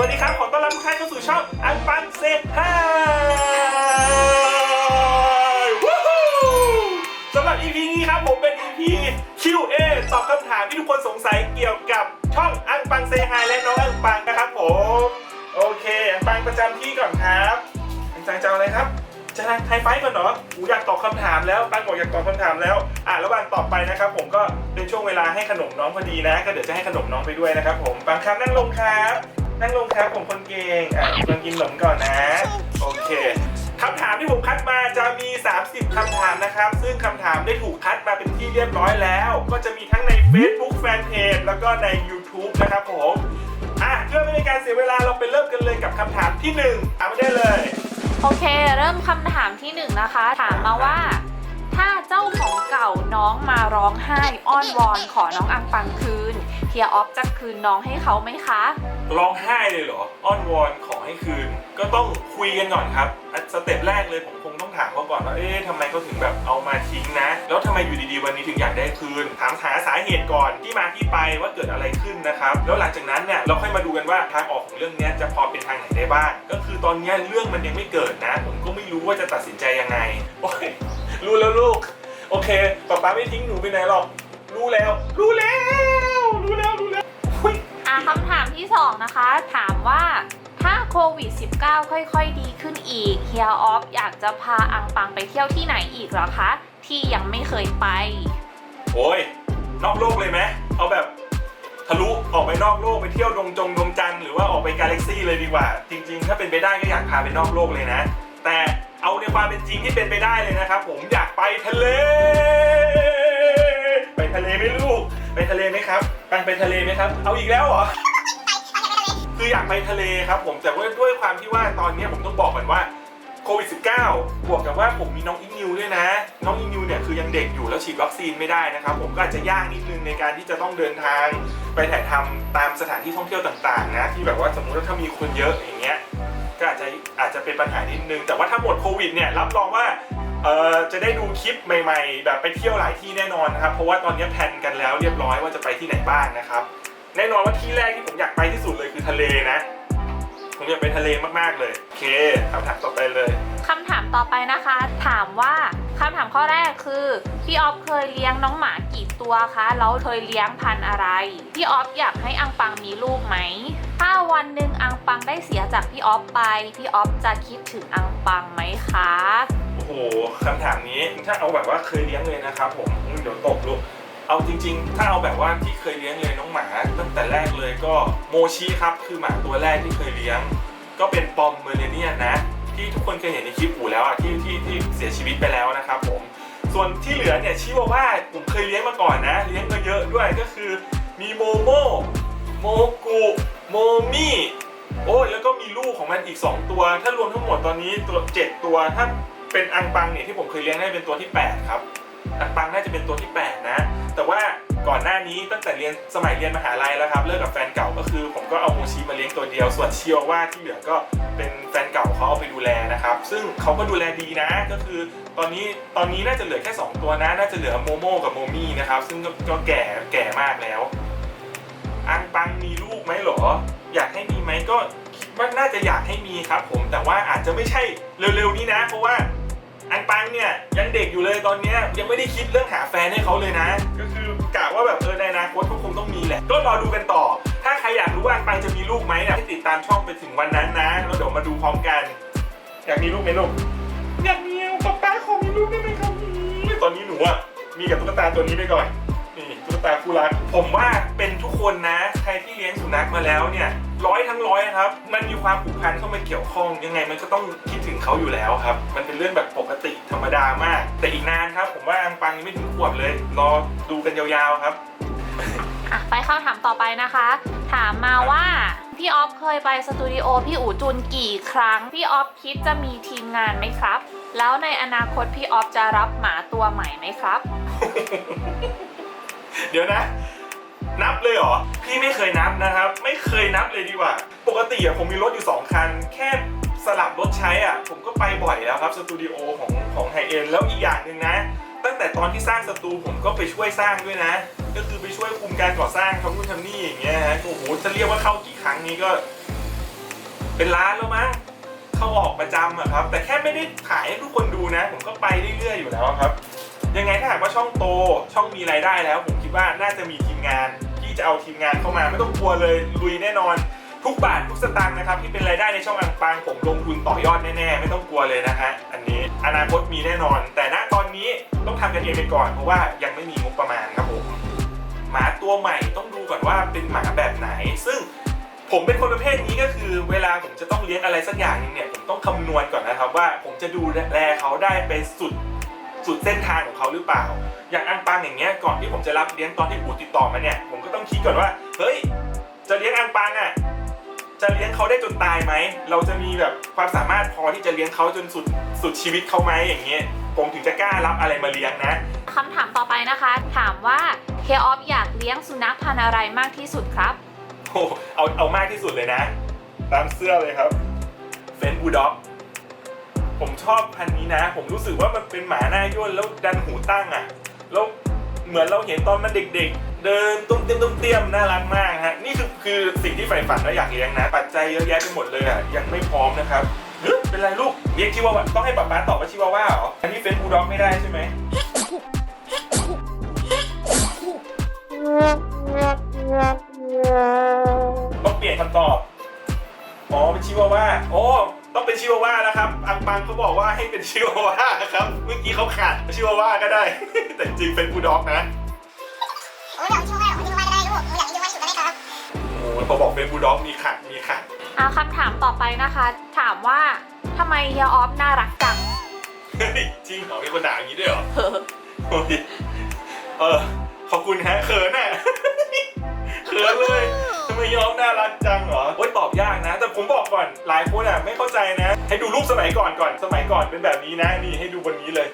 วัสดีครับขอต้อนรับทุกท่านเข้าสู่ช่องอันปันเซฮาวู้ฮู้สำหรับ EP นี้ครับผมเป็น EP Q&A ตอบคำถามที่ทุกคนสงสัยเกี่ยวกับช่องอังปังเซฮายและน้องอังปังนะครับผม โอเคอังปังประจำที่ก่อนครับอังปังจะเอาอะไรครับจะไฮไฟก่อนเหรออูอยากตอบคำถามแล้วปังบอกอยากตอบคำถามแล้ว อะระหว่างตอบไปนะครับ ผมก็เป็นช่วงเวลาให้ขนมน้องพอดีนะ ก็เดี๋ยวจะให้ขนมน้องไปด้วยนะครับ ผมปังครับนั่งลงครับ นั่งลงครับผมคนเก่งอะปังกินขนมก่อนนะ โอเคคำถามที่ผมคัดมาจะมี 30คำถามนะครับ ซึ่งคำถามได้ถูกคัดมาเป็นที่เรียบร้อยแล้ว ก็จะมีทั้งใน Facebook Fanpage แล้วก็ใน YouTube นะครับผมอะเพื่อไม่ให้การเสียเวลาเราไปเริ่มกันเลยกับคำถามที่หนึ่งถามมาได้เลย โอเค เริ่มคำถามที่หนึ่งนะคะ ถามมาว่า ถ้าเจ้าของเก่าน้องมาร้องไห้อ้อนวอนขอน้องอังปังคืน เฮียออฟจะคืนน้องให้เขาไหมคะ ร้องไห้เลยเหรอ อ้อนวอนขอให้คืน ก็ต้องคุยกันก่อนครับอะสเต็ปแรกเลยผมคงต้องถามเขาก่อนว่า เอ๊ะทำไมเขาถึงแบบเอามาทิ้งนะ แล้วทำไมอยู่ดีๆวันนี้ถึงอยากได้คืน ถามหาสาเหตุก่อนที่มาที่ไปว่าเกิดอะไรขึ้นนะครับ แล้วหลังจากนั้นเนี่ยเราค่อยมาดูกันว่าทางออกของเรื่องเนี้ยจะพอเป็นทางไหนได้บ้าง ก็คือตอนเนี้ยเรื่องมันยังไม่เกิดนะ ผมก็ไม่รู้ว่าจะตัดสินใจยังไง โอ้ยรู้แล้วลูก โอเคป๊าป๊าไม่ทิ้งหนูไปไหนหรอก รู้แล้ว รู้แล้ว รู้แล้ว รู้แล้วอุ๊ยอะคำถามที่สองนะคะ ถามว่าถ้าโควิด -19 ค่อยๆ ดีขึ้นอีกเฮียออฟอยากจะพาอังปังไปเที่ยวที่ไหนอีกเหรอคะ ที่ยังไม่เคยไป โอ้ยนอกโลกเลยไหมเอาแบบทะลุออกไปนอกโลกไปเที่ยวดวงจงดวงจันทร์หรือว่าออกไปกาแล็กซี่เลยดีกว่า จริง ๆ ถ้าเป็นไปได้ก็อยากพาไปนอกโลกเลยนะ แต่เอาในความเป็นจริงที่เป็นไปได้เลยนะครับผมอยากไปทะเลไป ทะเลไหมลูก ไปทะเลไหมครับไปไปทะเลไหมครับ เอาอีกแล้วเหรอ คืออยากไปทะเลครับผม แต่ว่าด้วยความที่ว่าตอนนี้ผมต้องบอกก่อนว่าโควิด -19 บวกกับว่าผมมีน้องอิงนิวด้วยนะ น้องอิงนิวเนี่ยคือยังเด็กอยู่แล้วฉีดวัคซีนไม่ได้นะครับ ผมก็อาจจะยากนิดนึงในการที่จะต้องเดินทางไปถ่ายทำตามสถานที่ท่องเที่ยวต่างๆนะที่แบบว่าสมมติว่าถ้ามีคนเยอะอย่างเงี้ยก็อาจจะอาจจะเป็นปัญหานิดนึง แต่ว่าถ้าหมดโควิดเนี่ยรับรองว่า เอ่อจะได้ดูคลิปใหม่ ๆ แบบไปเที่ยวหลายที่แน่นอนนะครับ เพราะว่าตอนนี้แพลนกันแล้วเรียบร้อยว่าจะไปที่ไหนบ้างนะครับ แน่นอนว่าที่แรกที่ผมอยากไปที่สุดเลยคือทะเลนะ ผมอยากไปทะเลมากๆเลยโอเคคำถามต่อไปเลย คำถามต่อไปนะคะ ถามว่าคำถามข้อแรกคือ พี่ออฟเคยเลี้ยงน้องหมากี่ตัวคะแล้วเคยเลี้ยงพันธุ์อะไร พี่ออฟอยากให้อังปังมีลูกไหม ถ้าวันหนึ่งอังปังได้เสียจากพี่ออฟไป พี่ออฟจะคิดถึงอังปังไหมคะ หคำถามนี้ถ้าเอาแบบว่าเคยเลี้ยงเลยนะครับผมเดี๋ยวตกลูกเอาจริง ๆ ถ้าเอาแบบว่าที่เคยเลี้ยงเลยน้องหมาตั้งแต่แรกเลยก็โมชิครับคือหมาตัวแรกที่เคยเลี้ยง ก็เป็นปอมเมอร์เรเนียนนะ ที่ทุกคนเคยเห็นในคลิปอู่แล้วอะที่ที่ที่เสียชีวิตไปแล้วนะครับผมส่วนที่เหลือเนี่ยชิวาว่าผมเคยเลี้ยงมาก่อนนะ เลี้ยงมาเยอะด้วยก็คือมีโมโมโมกุโมมี่โอ้ยแล้วก็มีลูกของมันอีก 2 ตัว ถ้ารวมทั้งหมดตอนนี้ตัว 7 ตัวถ้า เป็นอังปังเนี่ยที่ผมเคยเลี้ยงได้เป็นตัวที่ 8 ครับ อังปังน่าจะเป็นตัวที่ 8 นะ แต่ว่าก่อนหน้านี้ตั้งแต่เรียนสมัยเรียนมหาลัยแล้วครับเลิกกับแฟนเก่าก็คือ ผมก็เอาโมชิมาเลี้ยงตัวเดียว ส่วนเชียวว่าที่เหลือก็เป็นแฟนเก่าเขาเอาไปดูแลนะครับ ซึ่งเขาก็ดูแลดีนะ ก็คือตอนนี้ตอนนี้น่าจะเหลือแค่ 2 ตัวนะ น่าจะเหลือโมโมกับโมมี่นะครับ ซึ่งก็แก่แก่มากแล้ว อังปังมีลูกไหมเหรอ อยากให้มีไหมก็คิดว่าน่าจะอยากให้มีครับ ผมแต่ว่าอาจจะไม่ใช่เร็วๆนี้นะ เพราะว่า อังปังเนี่ยยังเด็กอยู่เลยตอนเนี้ยยังไม่ได้คิดเรื่องหาแฟนให้เขาเลยนะ ก็คือกะว่าแบบเออในอนาคตก็คงต้องมีแหละ ก็รอดูกันต่อ ถ้าใครอยากรู้ว่าอังปังจะมีลูกไหมเนี่ยให้ติดตามช่องไปถึงวันนั้นนะแล้วเดี๋ยวมาดูพร้อมกันอยากมีลูกไหมลูกอยากมีป๊าป๊าขอมีลูกได้ไหมครับอืมตอนนี้หนูอะมีกับตุ๊กตาตัวนี้ไปก่อนนี่ตุ๊กตาคู่รักผมว่าเป็นทุกคนนะ ใครที่เลี้ยงสุนัขมาแล้วเนี่ย ร้อยทั้งร้อยครับ มันมีความผูกพันเข้ามาเกี่ยวข้อง ยังไงมันก็ต้องคิดถึงเขาอยู่แล้วครับ มันเป็นเรื่องแบบปกติธรรมดามาก แต่อีกนานครับ ผมว่าอังปังยังไม่ถึงขวบเลย รอดูกันยาวๆครับ อะไปเข้าถามต่อไปนะคะ ถามมาว่าพี่ออฟเคยไปสตูดิโอพี่อู๋จุนกี่ครั้ง พี่ออฟคิดจะมีทีมงานไหมครับ แล้วในอนาคตพี่ออฟจะรับหมาตัวใหม่ไหมครับ เดี๋ยวนะ นับเลยเหรอ พี่ไม่เคยนับนะครับ ไม่เคยนับเลยดีกว่า ปกติอะผมมีรถอยู่ 2 คัน แค่สลับรถใช้อะ ผมก็ไปบ่อยแล้วครับ สตูดิโอของของไฮเอ็นแล้วอีกอย่างหนึ่งนะ ตั้งแต่ตอนที่สร้างสตูผมก็ไปช่วยสร้างด้วยนะ ก็คือไปช่วยคุมการก่อสร้างทำนู่นทำนี่อย่างเงี้ยฮะโอ้โหจะเรียกว่าเข้ากี่ครั้งนี้ก็ เป็นล้านแล้วมั้งเข้าออกประจำอะครับ แต่แค่ไม่ได้ถ่ายให้ทุกคนดูนะ ผมก็ไปเรื่อยๆอยู่แล้วครับ ยังไงถ้าหากว่าช่องโตช่องมีรายได้แล้ว ผมคิดว่าน่าจะมีทีมงาน จะเอาทีมงานเข้ามาไม่ต้องกลัวเลยลุยแน่นอน ทุกบาททุกสตางค์นะครับที่เป็นรายได้ในช่องอังปังผมลงทุนต่อยอดแน่ๆ ไม่ต้องกลัวเลยนะฮะอันนี้อนาคตมีแน่นอน แต่ณตอนนี้ต้องทำกันเองไปก่อน เพราะว่ายังไม่มีงบประมาณครับผมหมาตัวใหม่ต้องดูก่อนว่าเป็นหมาแบบไหน ซึ่งผมเป็นคนประเภทนี้ก็คือเวลาผมจะต้องเลี้ยงอะไรสักอย่างหนึงเนี่ยผมต้องคำนวณก่อนนะครับว่าผมจะดูแลเขาได้ไปสุด สุดเส้นทางของเขาหรือเปล่า อย่างอังปังอย่างเงี้ยก่อนที่ผมจะรับเลี้ยงตอนที่อูติดต่อมาเนี่ยผมก็ต้องคิดก่อนว่าเฮ้ยจะเลี้ยงอังปังอะจะเลี้ยงเขาได้จนตายไหม เราจะมีแบบความสามารถพอที่จะเลี้ยงเขาจนสุดสุดชีวิตเขาไหมอย่างเงี้ย ผมถึงจะกล้ารับอะไรมาเลี้ยงนะคำถามต่อไปนะคะ ถามว่าเคออฟอยากเลี้ยงสุนัขพันธุ์อะไรมากที่สุดครับโอ้เอาเอามากที่สุดเลยนะ ตามเสื้อเลยครับเฟนบูด็อก ผมชอบพันนี้นะ ผมรู้สึกว่ามันเป็นหมาหน้าย่นแล้วดันหูตั้งอะ แล้วเหมือนเราเห็นตอนมันเด็กๆ เดินตุ้มเตี้ยมตุ้มเตี้ยมน่ารักมากฮะ นี่คือคือสิ่งที่ใฝ่ฝันและอยากเลี้ยงนะ ปัจจัยเยอะแยะไปหมดเลยอะ ยังไม่พร้อมนะครับเป็นไรลูกเรียกชิวาว่าต้องให้ป๊าป๊าตอบว่าชิวาว่าเหรอ อันนี้เฟนบูด็อกไม่ได้ใช่ไหมต้องเปลี่ยนคำตอบ อ๋อเป็นชิวาว่าโอ้ ต้องเป็นชิวาว่าแล้วครับ อังปังเขาบอกว่าให้เป็นชิวาว่าครับ เมื่อกี้เขาขาดชิวาว่าก็ได้ แต่จริงเป็นบูลด็อกนะโอ้ยอยากช่วยอยากช่วยได้ลูกหนูอยากช่วยอยู่ได้ไหมครับโอ้พอบอกเป็นบูลด็อกมีขาดมีขาดอ่าคำถามต่อไปนะคะ ถามว่าทำไมเฮียออฟน่ารักจังเฮ้ยจริงเหรอมีคนด่าอย่างนี้ด้วยเหรอโอ้ยเออขอบคุณฮะเขินอะเขินเลยทำไมยอมน่ารักจังเหรอโอ้ยตอบยากนะ แต่ผมบอกก่อนหลายคนอะไม่เข้าใจนะ ให้ดูรูปสมัยก่อนก่อนสมัยก่อนเป็นแบบนี้นะนี่ให้ดูบนนี้เลย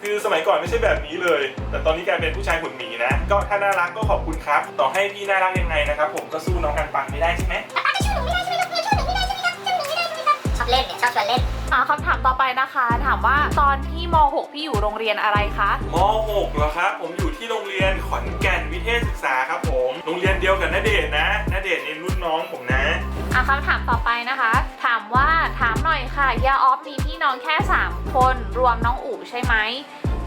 คือสมัยก่อนไม่ใช่แบบนี้เลย แต่ตอนนี้กลายเป็นผู้ชายหุ่นหมีนะ ก็ถ้าน่ารักก็ขอบคุณครับ ต่อให้พี่น่ารักยังไงนะครับ ผมก็สู้น้องกันปังไม่ได้ใช่ไหมปังจะช่วยหนูไม่ได้ใช่ไหมครับช่วยหนูไม่ได้ใช่ไหมครับช่วยหนูไม่ได้ใช่ไหมครับชอบเล่นเนี่ยชอบชวนเล่น อ่าคำถามต่อไปนะคะ ถามว่าตอนที่ม .6 พี่อยู่โรงเรียนอะไรคะม .6 เหรอครับ ผมอยู่ที่โรงเรียนขอนแก่นวิเทศศึกษาครับผม โรงเรียนเดียวกับนเดชน์นะนเดชน์นี่รุ่นน้องผมนะ อ่าคำถามต่อไปนะคะ ถามว่าถามหน่อยค่ะเฮียออฟมีพี่น้องแค่ 3 คนรวมน้องอู๋ใช่ไหม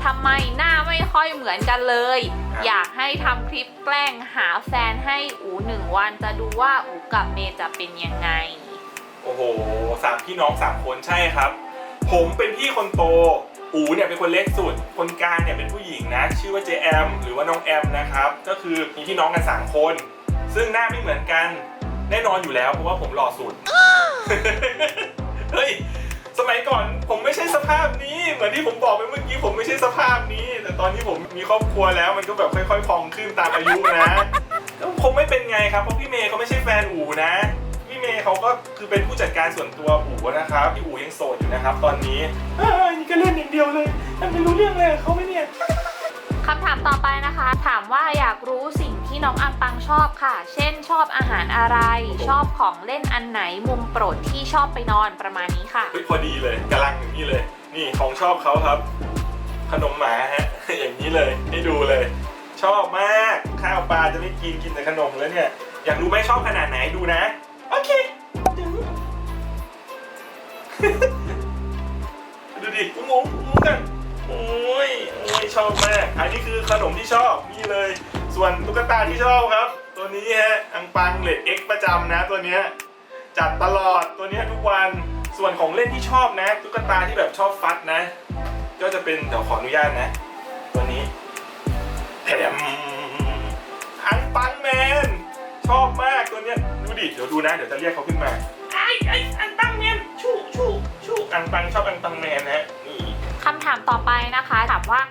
ทำไมหน้าไม่ค่อยเหมือนกันเลย ครับ อยากให้ทำคลิปแกล้งหาแฟนให้อู๋หนึ่งวันจะดูว่าอู๋กับเมย์จะเป็นยังไง โอ้โหสามพี่น้องสามคนใช่ครับ ผมเป็นพี่คนโต อูเนี่ยเป็นคนเล็กสุด คนกลางเนี่ยเป็นผู้หญิงนะ ชื่อว่าเจแอมหรือว่าน้องแอมนะครับ ก็คือมีพี่น้องกันสามคน ซึ่งหน้าไม่เหมือนกัน แน่นอนอยู่แล้วเพราะว่าผมหล่อสุด เฮ้ย สมัยก่อนผมไม่ใช่สภาพนี้ เหมือนที่ผมบอกไปเมื่อกี้ผมไม่ใช่สภาพนี้ แต่ตอนนี้ผมมีครอบครัวแล้วมันก็แบบค่อยๆพองขึ้นตามอายุนะก็คงไม่เป็นไงครับเพราะพี่เมย์เขาไม่ใช่แฟนอูนะ เมย์เขาก็คือเป็นผู้จัดการส่วนตัวอูนะครับพี่อูยังโสดอยู่นะครับตอนนี้เอ้ยนี่ก็เล่นอย่างเดียวเลยยังไม่รู้เรื่องเลยเขาไหม่เนี่ย คำถามต่อไปนะคะ ถามว่าอยากรู้สิ่งที่น้องอังปังชอบค่ะ เช่นชอบอาหารอะไร ชอบของเล่นอันไหนมุมโปรดที่ชอบไปนอนประมาณนี้ค่ะ เฮ้ยพอดีเลยกำลังอย่างนี้เลย นี่ของชอบเขาครับ ขนมหมาฮะ อย่างนี้เลยให้ดูเลย ชอบมาก ข้าวปลาจะไม่กินกินแต่ขนมแล้วเนี่ย อยากรู้ไหมชอบขนาดไหนดูนะ โอเคดูดูดิงงงงกันโอ้ยโอ้ยชอบมากอันนี้คือขนมที่ชอบนี่เลย ส่วนตุ๊กตาที่ชอบครับ ตัวนี้ฮะอังปังเลดเอ็กประจำนะตัวเนี้ยจัดตลอดตัวเนี้ยทุกวันส่วนของเล่นที่ชอบนะตุ๊กตาที่แบบชอบฟัดนะ ก็จะเป็นเดี๋ยวขออนุญาตนะ ตัวนี้แถมอังปังแมนชอบมากตัวเนี้ย ดูดิเดี๋ยวดูนะ เดี๋ยวจะเรียกเขาขึ้นมา ไอ้ไอ้อังปังแมนชูชูชูอังปังชอบอังปังแมนนะฮะนี่คำถามต่อไปนะคะ ถามว่า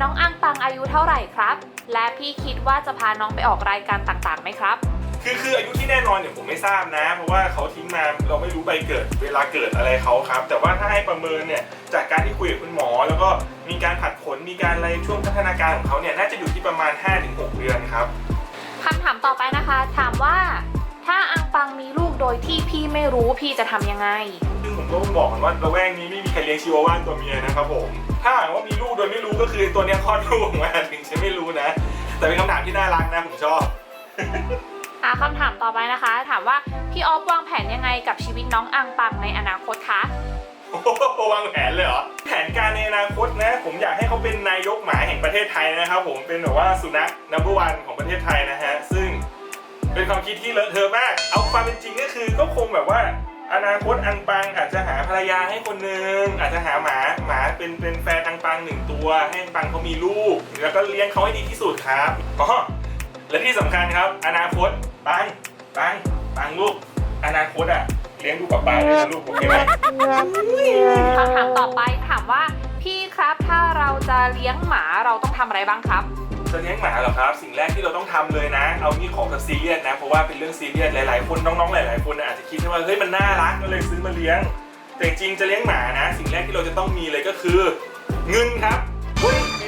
น้องอังปังอายุเท่าไหร่ครับ และพี่คิดว่าจะพาน้องไปออกรายการต่างๆไหมครับ คือคืออายุที่แน่นอนเนี่ยผมไม่ทราบนะ เพราะว่าเขาทิ้งมาเราไม่รู้ใบเกิดเวลาเกิดอะไรเขาครับ แต่ว่าถ้าให้ประเมินเนี่ยจากการที่คุยกับคุณหมอ แล้วก็มีการผัดขนมีการอะไรช่วงพัฒนาการของเขาเนี่ยน่าจะอยู่ที่ประมาณ 5-6 เดือนครับคำถามต่อไปนะคะ ถามว่า ถ้าอังปังมีลูกโดยที่พี่ไม่รู้พี่จะทำยังไง ซึ่งผมก็บอกก่อนว่าระแวกนี้ไม่มีใครเลี้ยงชิวาว่าตัวเมียนะครับผม ถ้าหากว่ามีลูกโดยไม่รู้ก็คือตัวเนี้ยคลอดลูกออกมาถึงจะไม่รู้นะ แต่เป็นคำถามที่น่ารักนะผมชอบ อะคำถามต่อไปนะคะ ถามว่าพี่ออฟวางแผนยังไงกับชีวิตน้องอังปังในอนาคตคะ โอ้โหวางแผนเลยเหรอ แผนการในอนาคตนะ ผมอยากให้เขาเป็นนายกหมาแห่งประเทศไทยนะครับผมเป็นแบบว่าสุนัขนัมเบอร์วันของประเทศไทยนะฮะ ซึ่ง เป็นความคิดที่เลอะเทอะมาก เอาความเป็นจริงก็คือก็คงแบบว่า อนาคตอังปังอาจจะหาภรรยาให้คนหนึ่งอาจจะหาหมาหมาเป็นเป็นแฟนอังปังหนึ่งตัวให้อังปังเขามีลูก แล้วก็เลี้ยงเขาให้ดีที่สุดครับอ๋อและที่สำคัญครับ อนาคตปังปังปังลูก อนาคตอะเลี้ยงดูกับป้าด้วยนะลูกโอเคไหมคำถามต่อไปถามว่าพี่ครับถ้าเราจะเลี้ยงหมาเราต้องทำอะไรบ้างครับ จะเลี้ยงหมาเหรอครับ สิ่งแรกที่เราต้องทำเลยนะ เอานี่ของแบบซีเรียสนะ เพราะว่าเป็นเรื่องซีเรียสหลายๆ คนน้องๆ หลายๆ คนอาจจะคิดว่าเฮ้ยมันน่ารักก็เลยซื้อมาเลี้ยง แต่จริงจะเลี้ยงหมานะ สิ่งแรกที่เราจะต้องมีเลยก็คือ เงินครับ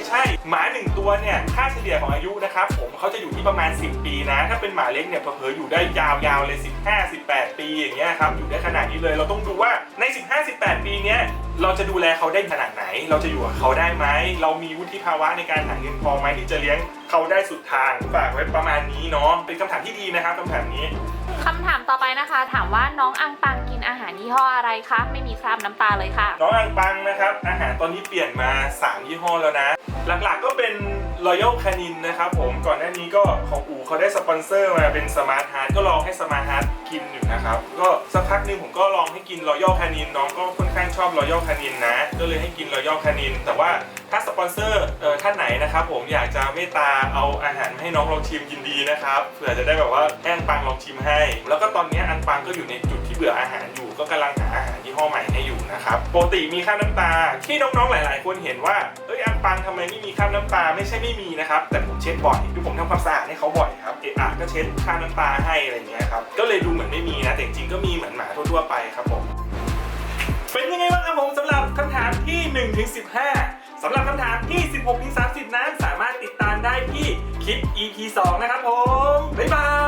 ใช่หมาหนึ่งตัวเนี่ยค่าเฉลี่ยของอายุนะครับผมเขาจะอยู่ที่ประมาณ 10 ปีนะ ถ้าเป็นหมาเล็กเนี่ยเผลอๆอยู่ได้ยาวๆเลย 15 18 ปีอย่างเงี้ยครับอยู่ได้ขนาดนี้เลย เราต้องดูว่าใน 15 18 ปีเนี้ยเราจะดูแลเขาได้ขนาดไหน เราจะอยู่กับเขาได้ไหม เรามีวุฒิภาวะในการหาเงินพอไหมที่จะเลี้ยงเขาได้สุดทางฝากไว้ประมาณนี้เนาะเป็นคำถามที่ดีนะครับคำถามนี้ คำถามต่อไปนะคะ ถามว่าน้องอังปังกินอาหารยี่ห้ออะไรคะไม่มีคราบน้ำตาเลยค่ะ น้องอังปังนะครับ อาหารตอนนี้เปลี่ยนมา 3 ยี่ห้อแล้วนะ หลักๆก็เป็น Royal Canin นะครับผมก่อนหน้านี้ก็ของอูเขาได้สปอนเซอร์มาเป็น Smart Heart ก็ลองให้ Smart Heart กินอยู่นะครับ ก็สักพักนึงผมก็ลองให้กิน Royal Canin น้องก็ค่อนข้างชอบ Royal Canin นะ ก็เลยให้กิน Royal Canin แต่ว่าถ้าสปอนเซอร์เอ่อท่านไหนนะครับผมอยากจะเมตตาเอาอาหารมาให้น้องลองชิมยินดีนะครับเผื่อจะได้แบบว่าให้อังปังลองชิมให้ แล้วก็ตอนนี้อังปังก็อยู่ในจุดที่เบื่ออาหารอยู่ ก็กำลังหาอาหารยี่ห้อใหม่ให้อยู่ นะครับปกติมีข้าวน้ำตาที่น้องๆหลาย ๆ คนเห็นว่าเอ้ยอังปังทำไมไม่มีข้าวน้ำตาไม่ใช่ไม่มีนะครับ แต่ผมเช็ดบ่อยคือผมทำความสะอาดให้เขาบ่อยครับเอะอะก็เช็ดข้าวน้ำตาให้อะไรอย่างเงี้ยครับก็เลยดูเหมือนไม่มีนะแต่จริงๆก็มีเหมือนหมาทั่วๆไปครับผมเป็นยังไงบ้างครับผมสำหรับคำถามที่1ถึง15สำหรับคำถามที่ 16ถึง30 นั้นสามารถติดตามได้ที่คลิป EP 2 นะครับผม บ๊ายบาย